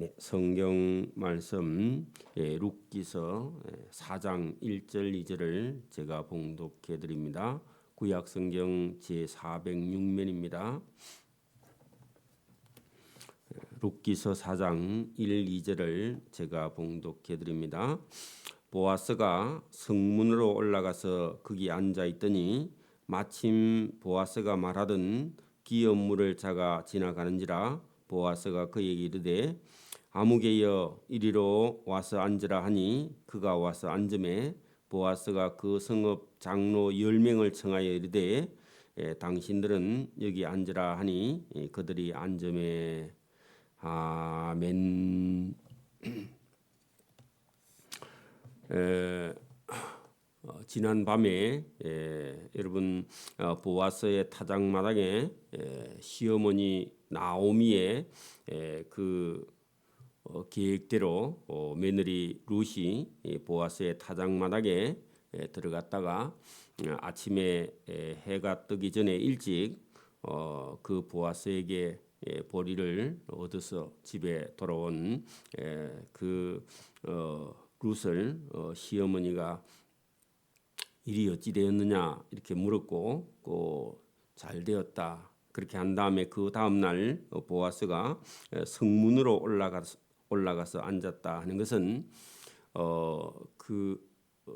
네, 성경 말씀 예, 룻기서 예, 4장 1절 2절을 제가 봉독해 드립니다. 구약 성경 제 406면입니다. 룻기서 4장 1, 2절을 제가 봉독해 드립니다. 보아스가 성문으로 올라가서 거기 앉아 있더니 마침 보아스가 말하던 기업물을 자가 지나가는지라 보아스가 그에게 이르되 아무개여 이리로 와서 앉으라 하니 그가 와서 앉음에 보아스가 그 성읍 장로 열 명을 청하여 이르되 예, 당신들은 여기 앉으라 하니 예, 그들이 앉음에 아멘. 에, 어, 지난 밤에 에, 여러분 어, 보아스의 타작마당에 에, 시어머니 나오미의 에, 그 어, 계획대로 어, 며느리 루시 이 보아스의 타작마당에 에, 들어갔다가 어, 아침에 에, 해가 뜨기 전에 일찍 어, 그 보아스에게 예, 보리를 얻어서 집에 돌아온 예, 그 어, 룻을 어, 시어머니가 일이 어찌 되었느냐 이렇게 물었고 그잘 되었다. 그렇게 한 다음에 그 다음 날 어, 보아스가 에, 성문으로 올라가 올라가서 앉았다 하는 것은 어 그 어,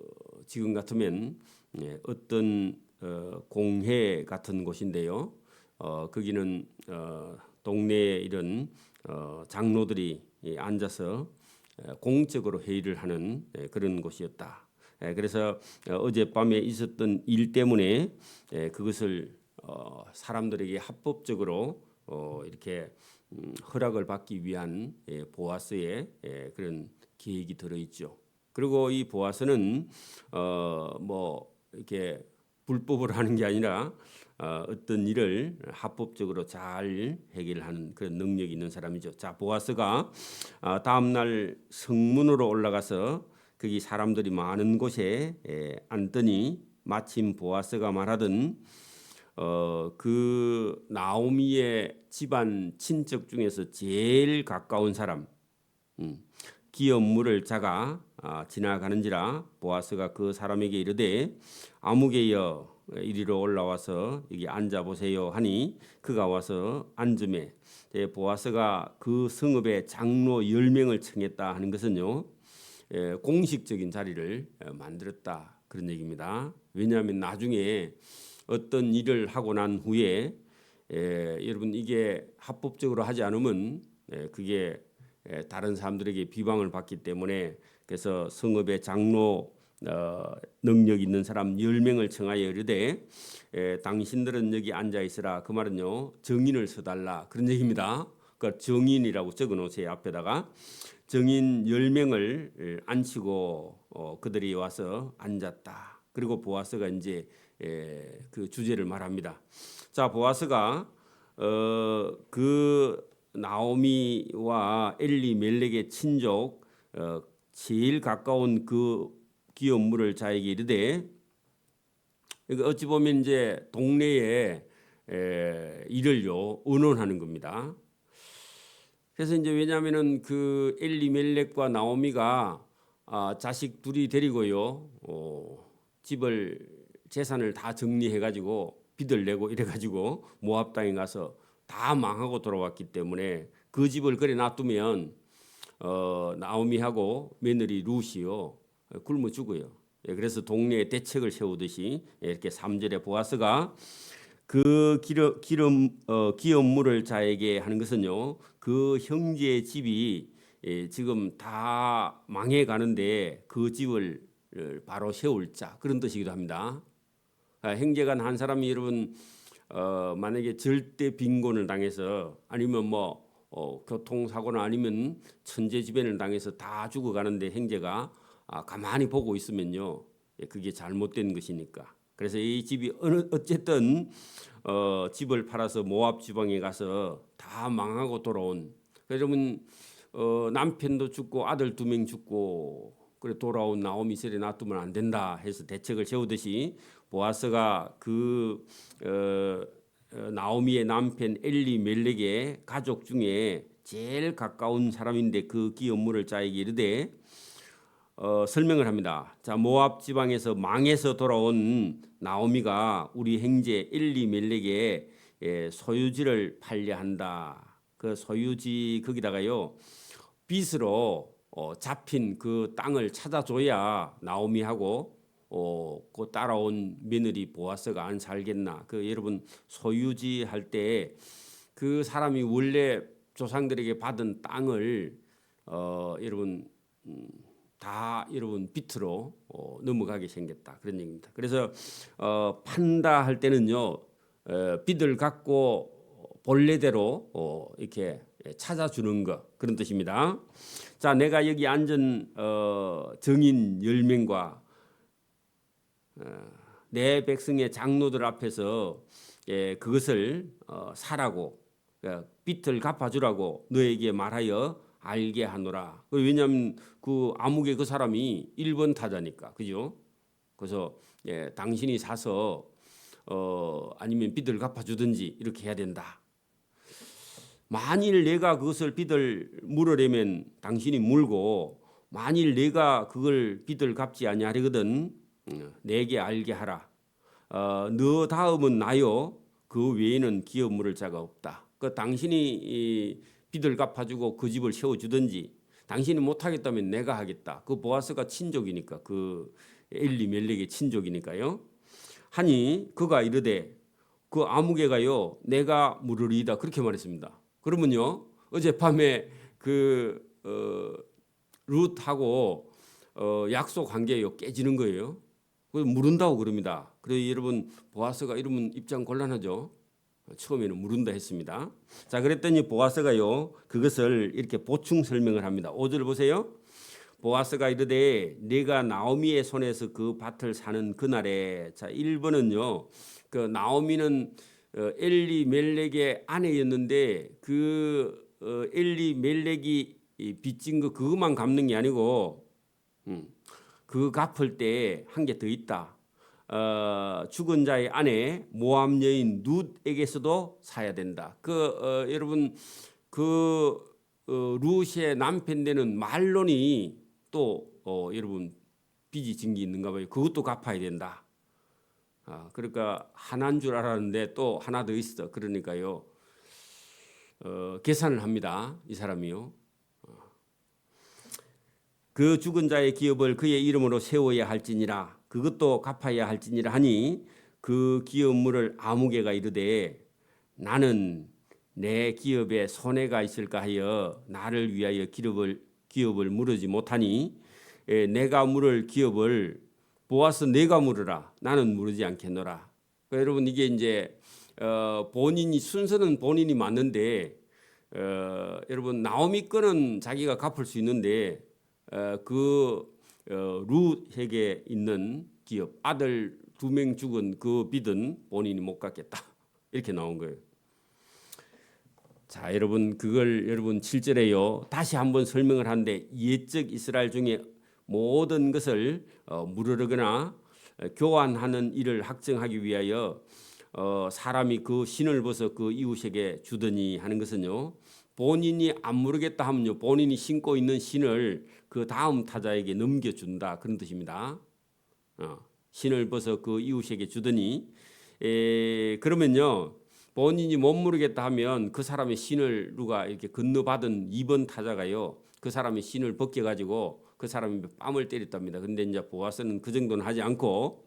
지금 같으면 예, 어떤 어, 공회 같은 곳인데요. 어, 거기는 어, 동네에 이런 어, 장로들이 예, 앉아서 에, 공적으로 회의를 하는 예, 그런 곳이었다. 예, 그래서 어, 어젯밤에 있었던 일 때문에 예, 그것을 어, 사람들에게 합법적으로 어, 이렇게 음, 허락을 받기 위한 예, 보아스의 예, 그런 계획이 들어 있죠. 그리고 이 보아스는 어, 뭐 이렇게 불법을 하는 게 아니라 어, 어떤 일을 합법적으로 잘 해결하는 그런 능력이 있는 사람이죠. 자, 보아스가 어, 다음 날 성문으로 올라가서 거기 사람들이 많은 곳에 에, 앉더니 마침 보아스가 말하던 어, 그 나오미의 집안 친척 중에서 제일 가까운 사람 음, 기업 물을 자가 아, 지나가는지라 보아스가 그 사람에게 이르되 아무개여 이리로 올라와서 여기 앉아 보세요 하니 그가 와서 앉음에 예, 보아스가 그 성읍의 장로 열 명을 청했다 하는 것은요 예, 공식적인 자리를 어, 만들었다 그런 얘기입니다. 왜냐하면 나중에 어떤 일을 하고 난 후에 예, 여러분 이게 합법적으로 하지 않으면 예, 그게 예, 다른 사람들에게 비방을 받기 때문에 그래서 성읍의 장로 어, 능력 있는 사람 열 명을 청하여 이르되 에, 당신들은 여기 앉아 있으라 그 말은요 정인을 서달라 그런 얘기입니다. 그 정인이라고 적어 놓으세요 앞에다가 정인 열 명을 앉히고 어, 그들이 와서 앉았다. 그리고 보아스가 이제 에, 그 주제를 말합니다. 자 보아스가 어, 그 나오미와 엘리 멜렉의 친족 어, 제일 가까운 그 기업물을 자에게 이르되 어찌 보면 이제 동네에 에, 일을요 의논하는 겁니다. 그래서 이제 왜냐하면은 그 엘리 멜렉과 나오미가 아, 자식 둘이 데리고요 어, 집을 재산을 다 정리해 가지고 빚을 내고 이래 가지고 모압 땅에 가서 다 망하고 돌아왔기 때문에 그 집을 그래 놔두면 어, 나오미하고 며느리 루시요 굶어 죽어요. 예, 그래서 동네에 대책을 세우듯이 이렇게 3절에 보아스가 그 기름, 기름 어, 기업물을 자에게 하는 것은요. 그 형제의 집이 예, 지금 다 망해 가는데 그 집을 바로 세울 자 그런 뜻이기도 합니다. 아, 형제간 한 사람이 여러분 어, 만약에 절대 빈곤을 당해서 아니면 뭐 어, 교통사고나 아니면 천재지변을 당해서 다 죽어가는데 형제가 아, 가만히 보고 있으면요, 예, 그게 잘못된 것이니까. 그래서 이 집이 어느 어쨌든 어, 집을 팔아서 모압 지방에 가서 다 망하고 돌아온. 그러면 어, 남편도 죽고 아들 두 명 죽고 그래 돌아온 나오미셀에 놔두면 안 된다 해서 대책을 세우듯이 보아스가 그 어, 어, 나오미의 남편 엘리 멜렉의 가족 중에 제일 가까운 사람인데 그 기업 물을 자에게 이르되 어, 설명을 합니다. 자 모압 지방에서 망해서 돌아온 나오미가 우리 형제 엘리 멜렉의 예, 소유지를 팔려 한다. 그 소유지 거기다가요 빚으로 어, 잡힌 그 땅을 찾아줘야 나오미하고 어, 그 따라온 며느리 보아스가 안 살겠나. 그 여러분 소유지 할 때 그 사람이 원래 조상들에게 받은 땅을 어, 여러분 음, 다 여러분 빚으로 어, 넘어가게 생겼다 그런 얘기입니다. 그래서 어, 판다 할 때는요 어, 빚을 갖고 본래대로 어, 이렇게 찾아주는 것 그런 뜻입니다. 자, 내가 여기 앉은 어, 정인 열 명과 어, 내 백성의 장로들 앞에서 예, 그것을 어, 사라고 어, 빚을 갚아주라고 너에게 말하여 알게 하노라. 그 왜냐하면 그 아무개 그 사람이 1번 타자니까 그죠? 그래서 예, 당신이 사서 어, 아니면 빚을 갚아주든지 이렇게 해야 된다. 만일 내가 그것을 빚을 물으려면 당신이 물고 만일 내가 그걸 빚을 갚지 아니하려거든 음, 내게 알게 하라. 어, 너 다음은 나요. 그 외에는 기업 물을 자가 없다. 그 당신이 이 빚을 갚아주고 그 집을 세워주든지 당신이 못하겠다면 내가 하겠다. 그 보아스가 친족이니까 그 엘리 멜렉의 친족이니까요. 하니 그가 이르되 그 아무개가요 내가 물으리이다 그렇게 말했습니다. 그러면요 어젯밤에 그 어, 룻하고 어, 약속 관계요 깨지는 거예요. 그 물은다고 그럽니다. 그래서 여러분 보아스가 이러면 입장 곤란하죠. 처음에는 물은다 했습니다. 자, 그랬더니 보아스가요 그것을 이렇게 보충 설명을 합니다. 5절 보세요. 보아스가 이르되 네가 나오미의 손에서 그 밭을 사는 그날에 자 1번은요 그 나오미는 어, 엘리 멜렉의 아내였는데 그 어, 엘리 멜렉이 이 빚진 거 그것만 갚는 게 아니고 음, 그 갚을 때한게더 있다. 어, 죽은 자의 아내 모함 여인 룻에게서도 사야 된다. 그 어, 여러분 그 어, 룻의 남편 되는 말론이 또 어, 여러분 빚이 진게 있는가 봐요. 그것도 갚아야 된다. 아, 그러니까 하나인 줄 알았는데 또 하나 더 있어. 그러니까요. 어, 계산을 합니다. 이 사람이요. 어. 그 죽은 자의 기업을 그의 이름으로 세워야 할지니라 그것도 갚아야 할지니라 하니 그 기업물을 아무개가 이르되 나는 내 기업에 손해가 있을까 하여 나를 위하여 기업을 기업을 물으지 못하니 에, 내가 물을 기업을 보아서 내가 물으라 나는 물으지 않겠노라. 그러니까 여러분 이게 이제 어, 본인이 순서는 본인이 맞는데 어, 여러분 나오미 거는 자기가 갚을 수 있는데 어, 그 어, 룻에게 있는 기업 아들 두 명 죽은 그 빚은 본인이 못 갚겠다 이렇게 나온 거예요. 자 여러분 그걸 여러분 7절에요 다시 한번 설명을 하는데 옛적 이스라엘 중에 모든 것을 어, 물으르거나 어, 교환하는 일을 확정하기 위하여 어, 사람이 그 신을 벗어 그 이웃에게 주더니 하는 것은요 본인이 안 모르겠다 하면요 본인이 신고 있는 신을 그 다음 타자에게 넘겨준다 그런 뜻입니다. 어, 신을 벗어 그 이웃에게 주더니 에, 그러면요 본인이 못 모르겠다 하면 그 사람의 신을 누가 이렇게 건너받은 2번 타자가요 그 사람의 신을 벗겨 가지고 그 사람이 뺨을 때렸답니다. 근데 이제 보아스는 그 정도는 하지 않고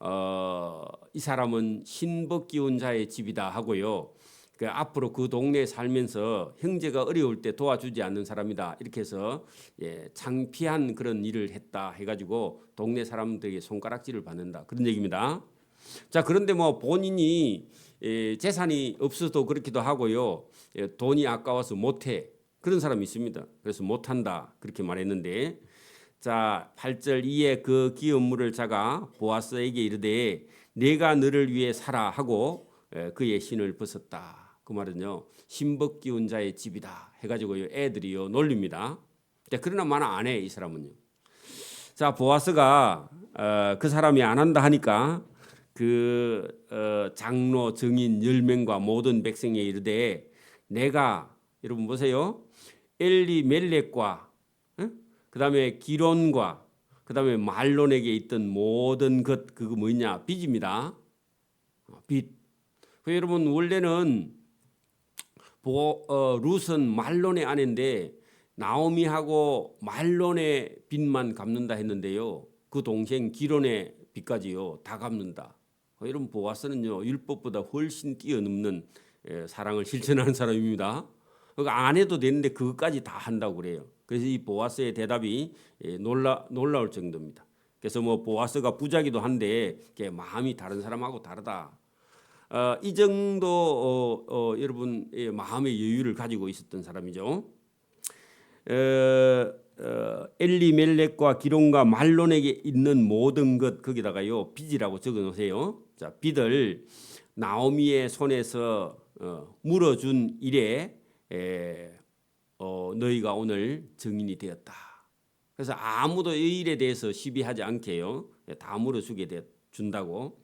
어, 이 사람은 신 벗기운 자의 집이다 하고요. 그 앞으로 그 동네에 살면서 형제가 어려울 때 도와주지 않는 사람이다 이렇게 해서 예, 창피한 그런 일을 했다 해가지고 동네 사람들에게 손가락질을 받는다 그런 얘기입니다. 자 그런데 뭐 본인이 예, 재산이 없어도 그렇기도 하고요. 예, 돈이 아까워서 못해 그런 사람이 있습니다. 그래서 못한다 그렇게 말했는데 자 8절 이에 그 기업물을 자가 보아스에게 이르되 내가 너를 위해 살아 하고 예, 그의 신을 벗었다. 그 말은요 신복 기운 자의 집이다 해가지고요 애들이요 놀립니다. 그러나 만화 안해 이 사람은요. 자 보아스가 어, 그 사람이 안 한다 하니까 그 어, 장로 증인 열 명과 모든 백성에 이르되 내가 여러분 보세요. 엘리멜렉과 그 다음에 기론과 그 다음에 말론에게 있던 모든 것 그거 뭐냐 빚입니다. 어, 빚. 그 여러분 원래는 보, 어, 룻은 말론의 아내인데 나오미하고 말론의 빚만 갚는다 했는데요. 그 동생 기론의 빚까지요 다 갚는다. 어, 여러분 보아스는요 율법보다 훨씬 뛰어넘는 예, 사랑을 실천하는 사람입니다. 그러니까 안 해도 되는데 그것까지 다 한다고 그래요. 그래서 이 보아스의 대답이 예, 놀라 놀라울 정도입니다. 그래서 뭐 보아스가 부자기도 한데 걔 마음이 다른 사람하고 다르다. 어, 이 정도 어, 어, 여러분의 마음의 여유를 가지고 있었던 사람이죠. 어, 어, 엘리멜렉과 기론과 말론에게 있는 모든 것 거기다가요 빚이라고 적어 놓으세요. 자 빚을 나오미의 손에서 어, 물어준 이래 에, 어, 너희가 오늘 증인이 되었다. 그래서 아무도 이 일에 대해서 시비하지 않게요 다 물어주게 되, 준다고.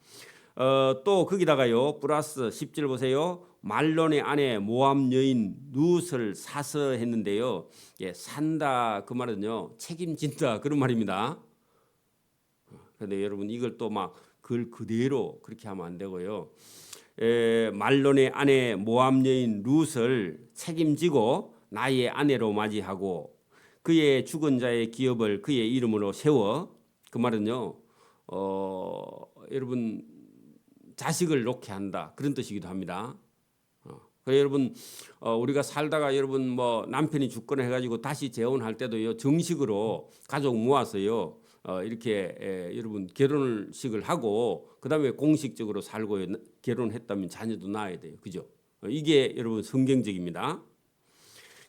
어, 또 거기다가요 플러스 10절 보세요. 말론의 아내 모함 여인 룻을 사서 했는데요. 예, 산다 그 말은요 책임진다 그런 말입니다. 그런데 여러분 이걸 또막글 그대로 그렇게 하면 안 되고요. 에, 말론의 아내 모함 여인 룻을 책임지고 나의 아내로 맞이하고 그의 죽은 자의 기업을 그의 이름으로 세워 그 말은요. 어, 여러분 자식을 놓게 한다 그런 뜻이기도 합니다. 어, 여러분 어, 우리가 살다가 여러분 뭐 남편이 죽거나 해가지고 다시 재혼할 때도요 정식으로 가족 모아서요 어, 이렇게 에, 여러분 결혼식을 하고 그 다음에 공식적으로 살고 결혼했다면 자녀도 낳아야 돼요, 그죠? 어, 이게 여러분 성경적입니다.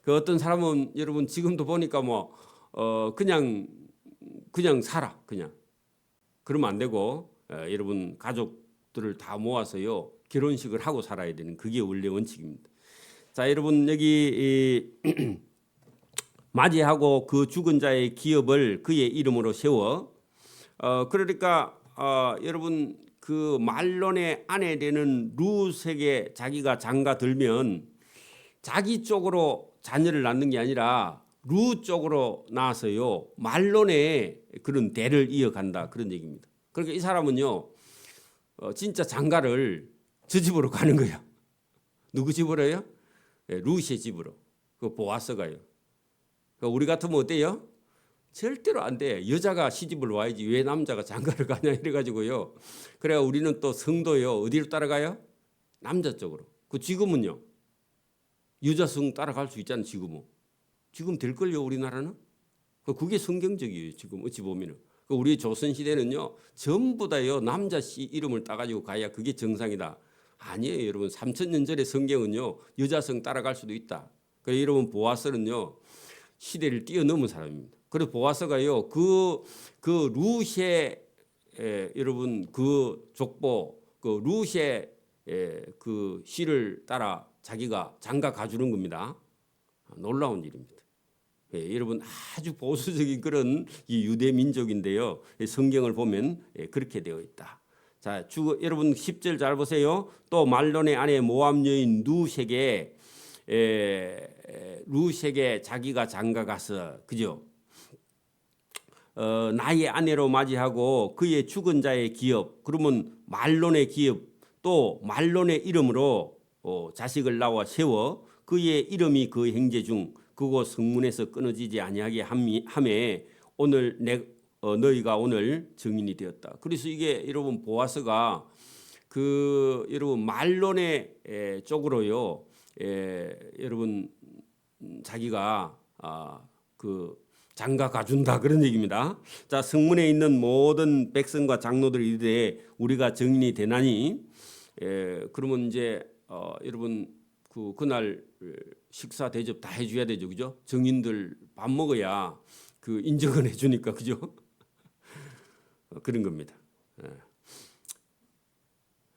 그 어떤 사람은 여러분 지금도 보니까 뭐 어, 그냥 그냥 살아 그냥 그러면 안 되고 어, 여러분 가족들을 다 모아서요 결혼식을 하고 살아야 되는 그게 원래 원칙입니다. 자 여러분 여기 이, 맞이하고 그 죽은 자의 기업을 그의 이름으로 세워 어 그러니까 어 여러분 그 말론의 아내 되는 룻에게 자기가 장가 들면 자기 쪽으로 자녀를 낳는 게 아니라 루 쪽으로 나와서요 말론의 그런 대를 이어간다 그런 얘기입니다. 그러니까 이 사람은요 어, 진짜 장가를 저 집으로 가는 거야. 누구 집으로요? 예, 루시의 집으로. 그 보아서 가요. 그러니까 우리 같으면 어때요? 절대로 안 돼. 여자가 시집을 와야지 왜 남자가 장가를 가냐 이래가지고요. 그래 우리는 또 성도요 어디로 따라가요? 남자 쪽으로. 그 지금은요. 여자성 따라갈 수 있잖아요. 지금은. 지금 될 걸요 우리나라는. 그 그게 성경적이에요. 지금 어찌 보면은. 그 우리 조선 시대는요 전부 다요 남자 씨 이름을 따가지고 가야 그게 정상이다. 아니에요 여러분. 3천 년 전의 성경은요 여자성 따라갈 수도 있다. 그 여러분 보아서는요 시대를 뛰어넘은 사람입니다. 그래서 보아서가요 그 그 루시의 에, 여러분 그 족보 그 루시의 에, 그 시를 따라 자기가 장가 가주는 겁니다. 놀라운 일입니다. 예, 여러분 아주 보수적인 그런 이 유대 민족인데요. 성경을 보면 예, 그렇게 되어 있다. 자, 주, 여러분 10절 잘 보세요. 또 말론의 아내 모함 여인 누색에 에, 루색에 자기가 장가 가서 그죠? 어, 나의 아내로 맞이하고 그의 죽은 자의 기업 그러면 말론의 기업 또 말론의 이름으로 어, 자식을 낳아 세워 그의 이름이 그 행제 중 그곳 성문에서 끊어지지 아니하게 함에 오늘 내 어, 너희가 오늘 증인이 되었다. 그래서 이게 여러분 보아서가 그 여러분 말론의 에, 쪽으로요. 에, 여러분 자기가 아, 그 장가 가준다 그런 얘기입니다. 자 성문에 있는 모든 백성과 장로들이 이르되 우리가 증인이 되나니 에, 그러면 이제 어, 여러분 그 그날 식사 대접 다 해줘야 되죠, 그죠? 정인들 밥 먹어야 그 인정을 해주니까 그죠? 어, 그런 겁니다. 예.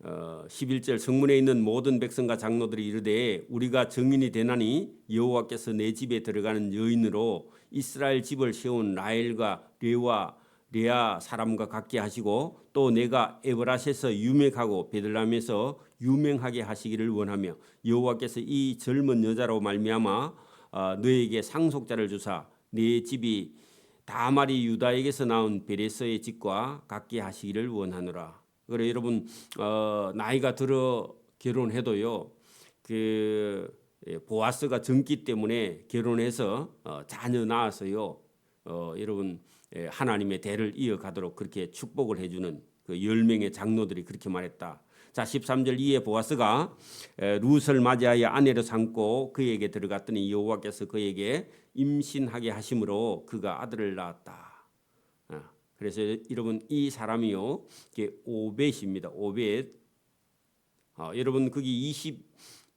어, 11절 성문에 있는 모든 백성과 장로들이 이르되 우리가 정인이 되나니 여호와께서 내 집에 들어가는 여인으로 이스라엘 집을 세운 라엘과 레와 레아 사람과 같게 하시고 또 내가 에브라스에서 유명하고 베들람에서 유명하게 하시기를 원하며 여호와께서 이 젊은 여자로 말미암아 어, 너에게 상속자를 주사 네 집이 다말이 유다에게서 나온 베레스의 집과 같게 하시기를 원하노라. 그래 여러분 어, 나이가 들어 결혼해도요 그 예, 보아스가 젊기 때문에 결혼해서 어, 자녀 낳아서요 어, 여러분 예, 하나님의 대를 이어가도록 그렇게 축복을 해주는 그열 명의 장로들이 그렇게 말했다. 자 13절 이에 보아스가 에, 룻을 맞이하여 아내로 삼고 그에게 들어갔더니 여호와께서 그에게 임신하게 하심으로 그가 아들을 낳았다. 어, 그래서 여러분 이 사람이요 이게 오벳입니다. 오벳. 어, 여러분 거기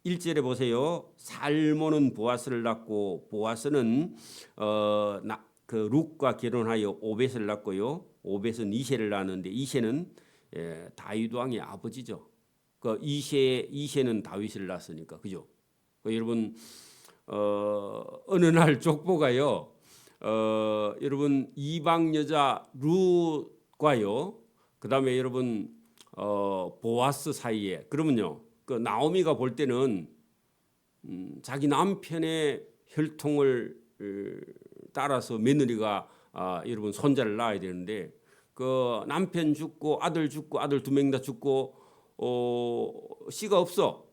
21절에 보세요. 살모는 보아스를 낳고 보아스는 어, 나, 그 룩과 결혼하여 오벳을 낳고요. 오벳은 이세를 낳았는데 이세는 예, 다윗 왕의 아버지죠. 그 이세 이세는 다윗을 낳았으니까 그죠. 그 여러분 어, 어느 날 족보가요. 어, 여러분 이방 여자 룻과요. 그다음에 여러분 어, 보아스 사이에 그러면요. 그 나오미가 볼 때는 음, 자기 남편의 혈통을 어, 따라서 며느리가 아, 여러분 손자를 낳아야 되는데 그 남편 죽고 아들 죽고 아들 두 명 다 죽고 어, 씨가 없어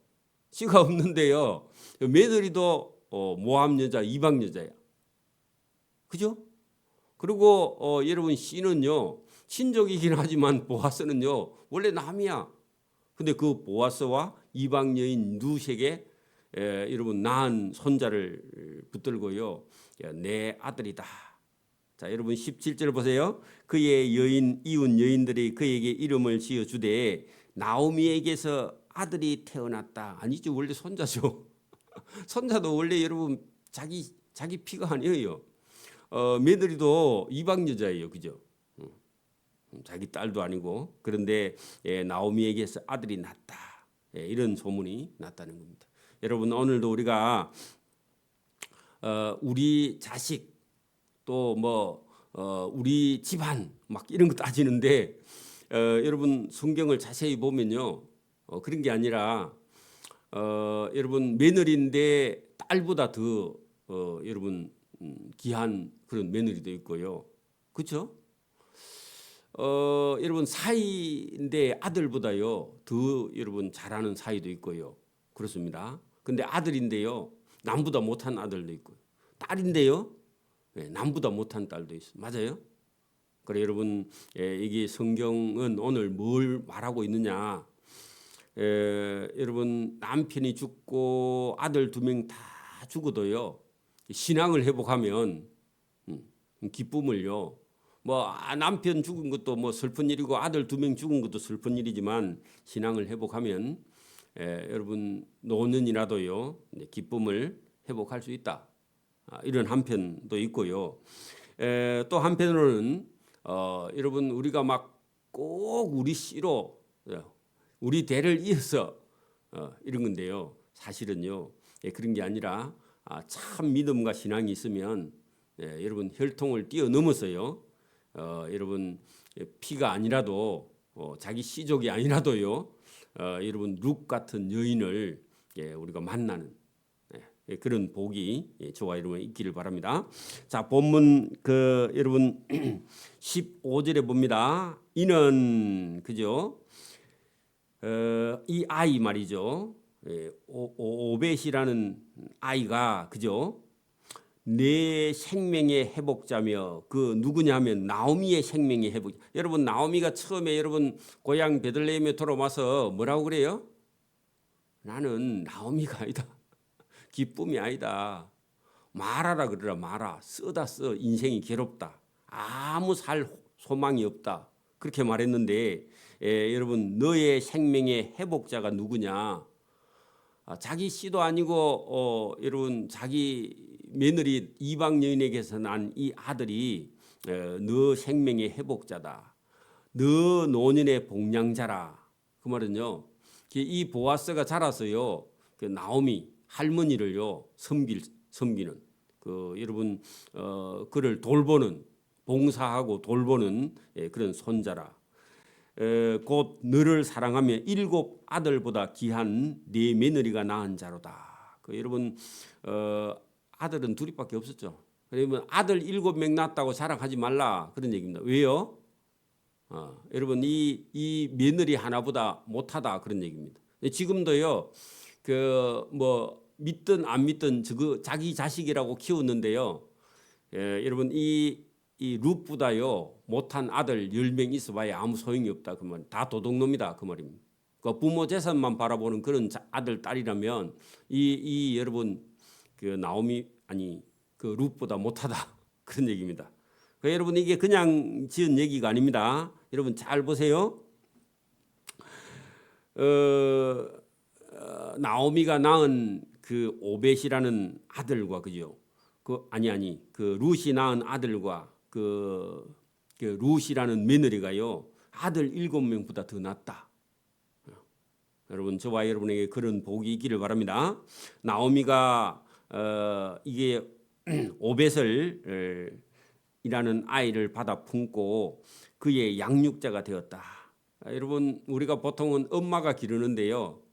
씨가 없는데요 며느리도 어, 모함 여자 이방 여자야 그죠? 그리고 어, 여러분 씨는요 친족이긴 하지만 보아스는요 원래 남이야 근데 그 보아스와 이방 여인 누색에 에, 여러분 낳은 손자를 붙들고요 야, 내 아들이다 자, 여러분 17절 보세요. 그의 여인 이웃 여인들이 그에게 이름을 지어 주되 나오미에게서 아들이 태어났다. 아니죠. 원래 손자죠. 손자도 원래 여러분 자기 자기 피가 아니에요. 어, 며느리도 이방 여자예요. 그죠? 음, 자기 딸도 아니고 그런데 예, 나오미에게서 아들이 났다. 예, 이런 소문이 났다는 겁니다. 여러분 오늘도 우리가 어, 우리 자식 또뭐 어, 우리 집안 막 이런 거 따지는데 어, 여러분 성경을 자세히 보면요 어, 그런 게 아니라 어, 여러분 며느리인데 딸보다 더 어, 여러분 음, 귀한 그런 며느리도 있고요 그렇죠? 어, 여러분 사이인데 아들보다요 더 여러분 잘하는 사이도 있고요 그렇습니다. 근데 아들인데요 남보다 못한 아들도 있고요 딸인데요 예, 남보다 못한 딸도 있어. 맞아요? 그래 여러분 예, 이게 성경은 오늘 뭘 말하고 있느냐? 예, 여러분 남편이 죽고 아들 두 명 다 죽어도요 신앙을 회복하면 음, 기쁨을요. 뭐 아, 남편 죽은 것도 뭐 슬픈 일이고 아들 두 명 죽은 것도 슬픈 일이지만 신앙을 회복하면 예, 여러분 노년이라도요 기쁨을 회복할 수 있다. 아, 이런 한편도 있고요. 에, 또 한편으로는 어, 여러분 우리가 막 꼭 우리 씨로 어, 우리 대를 이어서 어, 이런 건데요. 사실은요 예, 그런 게 아니라 아, 참 믿음과 신앙이 있으면 예, 여러분 혈통을 뛰어넘어서요. 어, 여러분 예, 피가 아니라도 어, 자기 씨족이 아니라도요. 어, 여러분 룩 같은 여인을 예, 우리가 만나는 예, 그런 복이 예, 저와 여러분 있기를 바랍니다. 자 본문 그 여러분 15절에 봅니다. 이는 그죠? 어, 이 아이 말이죠. 예, 오, 오벳이라는 아이가 그죠? 내 생명의 회복자며 그 누구냐면 나오미의 생명의 회복. 여러분 나오미가 처음에 여러분 고향 베들레헴에 돌아와서 뭐라고 그래요? 나는 나오미가 아니다. 기쁨이 아니다. 말하라 그러라 말아. 쓰다 써. 인생이 괴롭다. 아무 살 소망이 없다. 그렇게 말했는데 예, 여러분 너의 생명의 회복자가 누구냐? 아, 자기 씨도 아니고 어, 여러분 자기 며느리 이방 여인에게서 난 이 아들이 어, 너 생명의 회복자다. 너 노년의 복량자라. 그 말은요. 이 보아스가 자라서요. 그 나오미 할머니를요 섬길 섬기는 그 여러분 어 그를 돌보는 봉사하고 돌보는 예, 그런 손자라. 에, 곧 너를 사랑하며 일곱 아들보다 귀한 네 며느리가 낳은 자로다. 그 여러분 어, 아들은 둘이밖에 없었죠. 그러면 아들 일곱 명 낳았다고 자랑하지 말라 그런 얘기입니다. 왜요? 어, 여러분 이, 이 며느리 하나보다 못하다 그런 얘기입니다. 지금도요 그 뭐 믿든 안 믿든 저거 자기 자식이라고 키우는데요. 예, 여러분 이, 이 룻보다요 못한 아들 10명 있어봐야 아무 소용이 없다 그 말. 다 도둑놈이다 그 말입니다. 그 부모 재산만 바라보는 그런 자- 아들 딸이라면 이, 이 여러분 그 나오미 아니 그 룻보다 못하다 그런 얘기입니다. 그 여러분 이게 그냥 지은 얘기가 아닙니다. 여러분 잘 보세요. 어, 어, 나오미가 낳은 그 오벳이라는 아들과 그죠? 그 아니 아니 그 룻이 낳은 아들과 그, 그 룻이라는 며느리가요 아들 일곱 명보다 더 낫다. 여러분 저와 여러분에게 그런 복이 있기를 바랍니다. 나오미가 어, 이게 오벳을 어, 이라는 아이를 받아 품고 그의 양육자가 되었다. 아, 여러분 우리가 보통은 엄마가 기르는데요.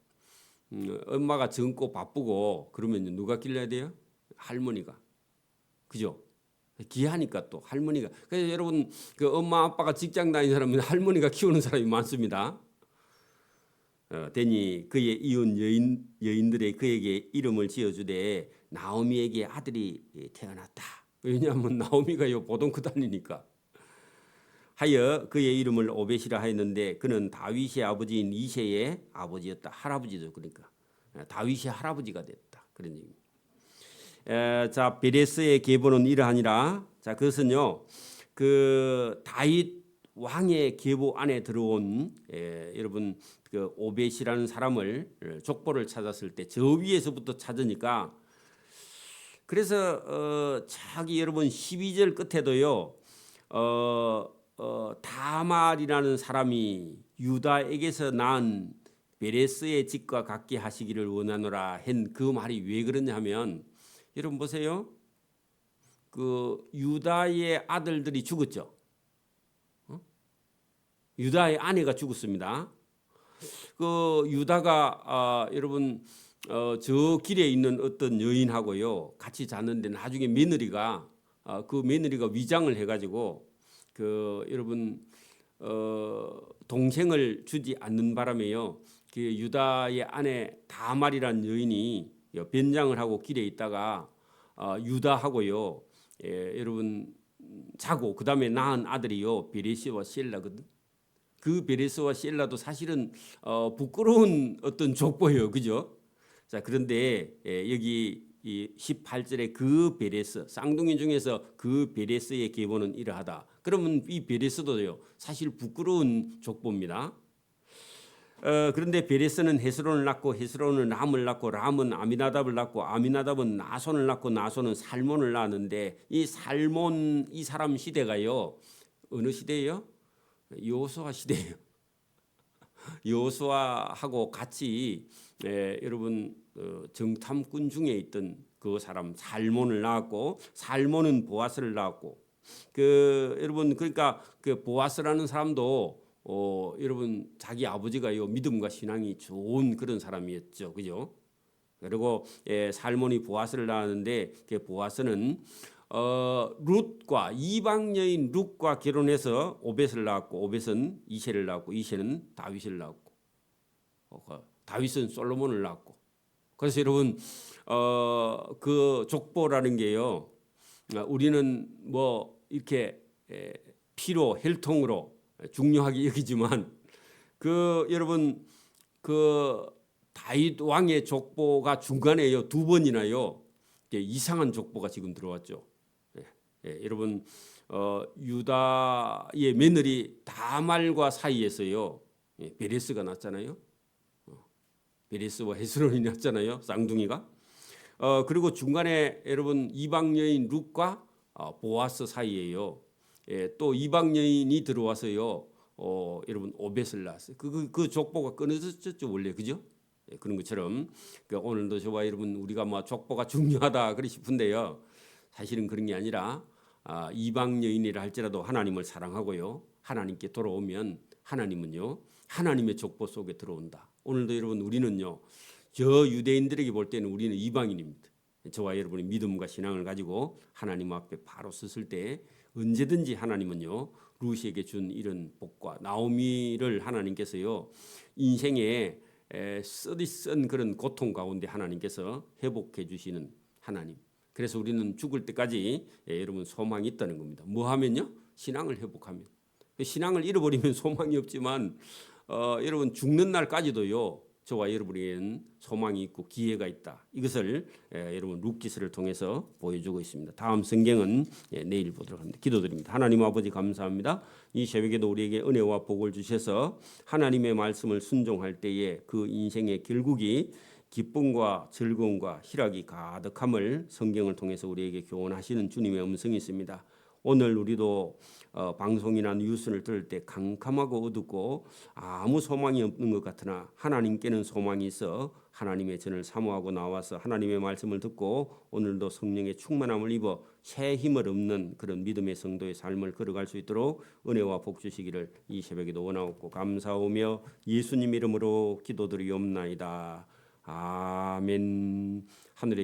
음, 엄마가 젊고 바쁘고 그러면 누가 길러야 돼요? 할머니가. 그죠? 귀하니까 또 할머니가. 그래서 여러분 그 엄마 아빠가 직장 다니는 사람은 할머니가 키우는 사람이 많습니다. 어, 되니 그의 이웃 여인 여인들의 그에게 이름을 지어주되 나오미에게 아들이 태어났다. 왜냐하면 나오미가 요 보동크 다니니까. 하여 그의 이름을 오벳이라 하였는데 그는 다윗의 아버지인 이세의 아버지였다. 할아버지죠. 그러니까 어, 다윗의 할아버지가 됐다. 그런 얘기입니다. 에, 자 베레스의 계보는 이러하니라. 자 그것은요 그 다윗 왕의 계보 안에 들어온 에, 여러분 그 오벳이라는 사람을 어, 족보를 찾았을 때 저 위에서부터 찾으니까 그래서 어, 자기 여러분 12절 끝에도요 어, 어, 다말이라는 사람이 유다에게서 낳은 베레스의 집과 같게 하시기를 원하노라 한 그 말이 왜 그러냐 하면 여러분 보세요. 그 유다의 아들들이 죽었죠. 어? 유다의 아내가 죽었습니다. 그 유다가 아, 여러분 어, 저 길에 있는 어떤 여인하고요 같이 자는데 나중에 며느리가 아, 그 며느리가 위장을 해가지고 그 여러분 어, 동생을 주지 않는 바람에요 그 유다의 아내 다말이란 여인이 변장을 하고 길에 있다가 어, 유다하고요 예, 여러분 자고 그 다음에 낳은 아들이요 베레시와 셀라거든. 그 베레스와 셀라도 사실은 어, 부끄러운 어떤 족보예요, 그죠? 자 그런데 예, 여기 이 18절에 그 베레스 쌍둥이 중에서 그 베레스의 계보는 이러하다. 그러면 이 베레스도요 사실 부끄러운 족보입니다. 어, 그런데 베레스는 헤스론을 낳고 헤스론은 람을 낳고 람은 아미나답을 낳고 아미나답은 나손을 낳고 나손은 살몬을 낳았는데 이 살몬 이 사람 시대가요 어느 시대예요? 요수아 시대예요. 요수아하고 같이 에, 여러분 어, 정탐꾼 중에 있던 그 사람 살몬을 낳았고 살몬은 보아스를 낳았고 그 여러분 그러니까 그 보아스라는 사람도 어, 여러분 자기 아버지가요 믿음과 신앙이 좋은 그런 사람이었죠, 그죠? 그리고 예, 살몬이 보아스를 낳았는데 그 보아스는 어, 룻과 이방 여인 룻과 결혼해서 오벳을 낳았고 오벳은 이세를 낳았고 이세는 다윗을 낳았고 어, 그 다윗은 솔로몬을 낳았고 그래서 여러분 어, 그 족보라는 게요 어, 우리는 뭐 이렇게 에, 피로 혈통으로 중요하게 여기지만 그 여러분 그 다윗 왕의 족보가 중간에요 두 번이나요 이상한 족보가 지금 들어왔죠. 예, 예, 여러분 어, 유다의 며느리 다말과 사이에서요 예, 베레스가 났잖아요. 어, 베레스와 헤스론이 났잖아요. 쌍둥이가. 어, 그리고 중간에 여러분 이방 여인 룻과 어, 보아스 사이에요. 예, 또 이방 여인이 들어와서요. 어, 여러분 오벳을 낳았어요. 그, 그, 그 족보가 끊어졌죠 원래 그죠? 예, 그런 것처럼 그 오늘도 저와 여러분 우리가 뭐 족보가 중요하다 그러 싶은데요. 사실은 그런 게 아니라 아, 이방 여인이라 할지라도 하나님을 사랑하고요. 하나님께 돌아오면 하나님은요. 하나님의 족보 속에 들어온다. 오늘도 여러분 우리는요. 저 유대인들에게 볼 때는 우리는 이방인입니다. 저와 여러분이 믿음과 신앙을 가지고 하나님 앞에 바로 섰을 때 언제든지 하나님은요. 루시에게 준 이런 복과 나오미를 하나님께서요. 인생에 에, 쓰디 쓴 그런 고통 가운데 하나님께서 회복해 주시는 하나님. 그래서 우리는 죽을 때까지 예, 여러분 소망이 있다는 겁니다. 뭐 하면요? 신앙을 회복하면. 신앙을 잃어버리면 소망이 없지만 어, 여러분 죽는 날까지도요. 저와 여러분에게는 소망이 있고 기회가 있다. 이것을 예, 여러분 룩기스를 통해서 보여주고 있습니다. 다음 성경은 예, 내일 보도록 합니다. 기도드립니다. 하나님 아버지 감사합니다. 이 새벽에도 우리에게 은혜와 복을 주셔서 하나님의 말씀을 순종할 때에 그 인생의 결국이 기쁨과 즐거움과 희락이 가득함을 성경을 통해서 우리에게 교훈하시는 주님의 음성이 있습니다. 오늘 우리도 어, 방송이나 뉴스를 들을 때 캄캄하고 어둡고 아무 소망이 없는 것 같으나 하나님께는 소망이 있어 하나님의 전을 사모하고 나와서 하나님의 말씀을 듣고 오늘도 성령의 충만함을 입어 새 힘을 얻는 그런 믿음의 성도의 삶을 걸어갈 수 있도록 은혜와 복 주시기를 이 새벽에도 원하옵고 감사하며 예수님 이름으로 기도드리옵나이다. 아멘. 하늘의